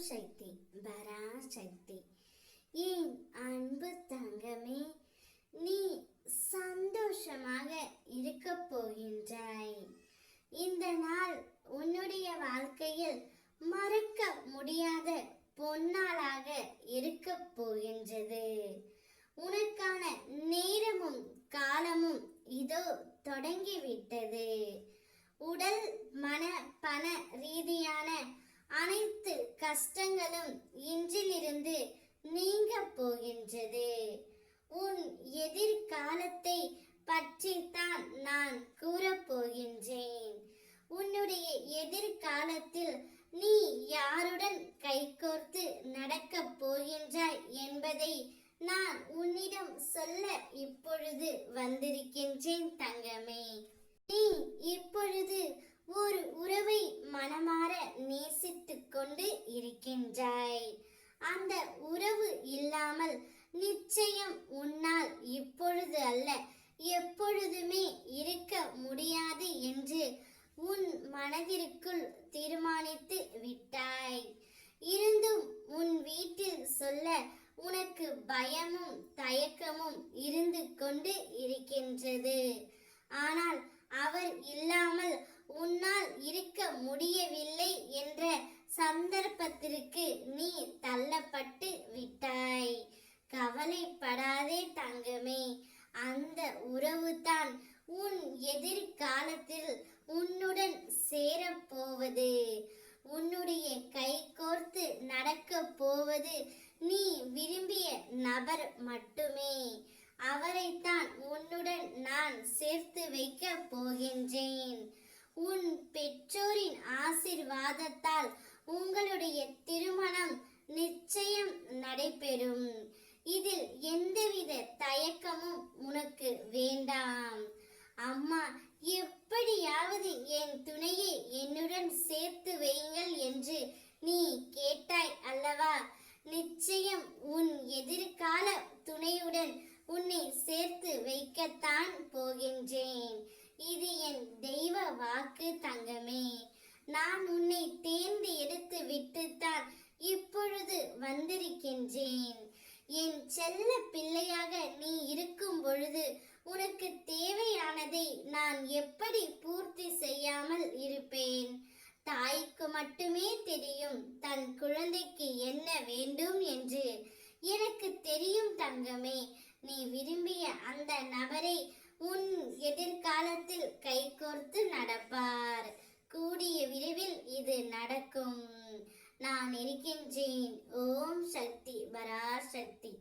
சக்தி பராசக்தி. ஏன் அன்பு தங்கமே? நீ சந்தோஷமாக இருக்க போகின்றாய். இந்த நாள் உன்னுடைய வாழ்க்கையில் மறக்க முடியாத பொன்னாளாக இருக்க போகின்றது. உனக்கான நேரமும் காலமும் இதோ தொடங்கிவிட்டது. உடல் மன பண ரீதியான அனைத்து கஷ்டங்களும் இன்றிலிருந்து நீங்க போகின்றது. உன் எதிர்காலத்தை பற்றித்தான் நான் கூறப்போகின்றேன் உன்னுடைய எதிர்காலத்தில் நீ யாருடன் கைகோர்த்து நடக்கப் போகின்றாய் என்பதை நான் உன்னிடம் சொல்ல இப்பொழுது வந்திருக்கின்றேன் தங்கமே. நீ இப்பொழுது ஒரு உறவை அந்த உறவு இல்லாமல் நிச்சயம் உன்னால் இப்பொழுது அல்ல எப்பொழுதுமே இருக்க முடியாது என்று உன் மனதிற்குள் தீர்மானித்து விட்டாய். இருந்தும் உன் வீட்டில் சொல்ல உனக்கு பயமும் தயக்கமும் இருந்து கொண்டு இருக்கின்றது. ஆனால் அவர் இல்லாமல் உன்னால் இருக்க முடியவில்லை என்ற சந்தர்ப்பத்திற்கு நீ தள்ளப்பட்டு விட்டாய் கவலைப்படாதே தங்கமே அந்த தான் உன் எதிர்காலத்தில் உன்னுடன் சேரப்போவது. உன்னுடைய கை கோர்த்து நடக்க போவது நீ விரும்பிய நபர் மட்டுமே. அவரைத்தான் உன்னுடன் நான் சேர்த்து வைக்க போகின்றேன். உன் பெற்றோரின் ஆசிர்வாதத்தால் உங்களுடைய திருமணம் நிச்சயம் நடைபெறும் இதில் எந்தவித தயக்கமும் உனக்கு வேண்டாம். அம்மா எப்படியாவது என் துணையை என்னுடன் சேர்த்து வையுங்கள் என்று நீ கேட்டாய் அல்லவா? நிச்சயம் உன் எதிர்கால துணையுடன் உன்னை சேர்த்து வைக்கத்தான் போகின்றேன். இது என் தெய்வ வாக்கு தங்கமே. நான் உன்னை தேர்ந்து எடுத்து விட்டுத்தான் இப்பொழுது வந்திருக்கின்றேன். என் செல்ல பிள்ளை மட்டுமே தெரியும். தன் குழந்தைக்கு என்ன வேண்டும் என்று எனக்கு தெரியும் தங்கமே. நீ விரும்பிய அந்த நபரை உன் எதிர்காலத்தில் கைகோர்த்து நடப்பார். கூடிய விரைவில் இது நடக்கும். நான் இருக்கின்றேன். ஓம் சக்தி பராசக்தி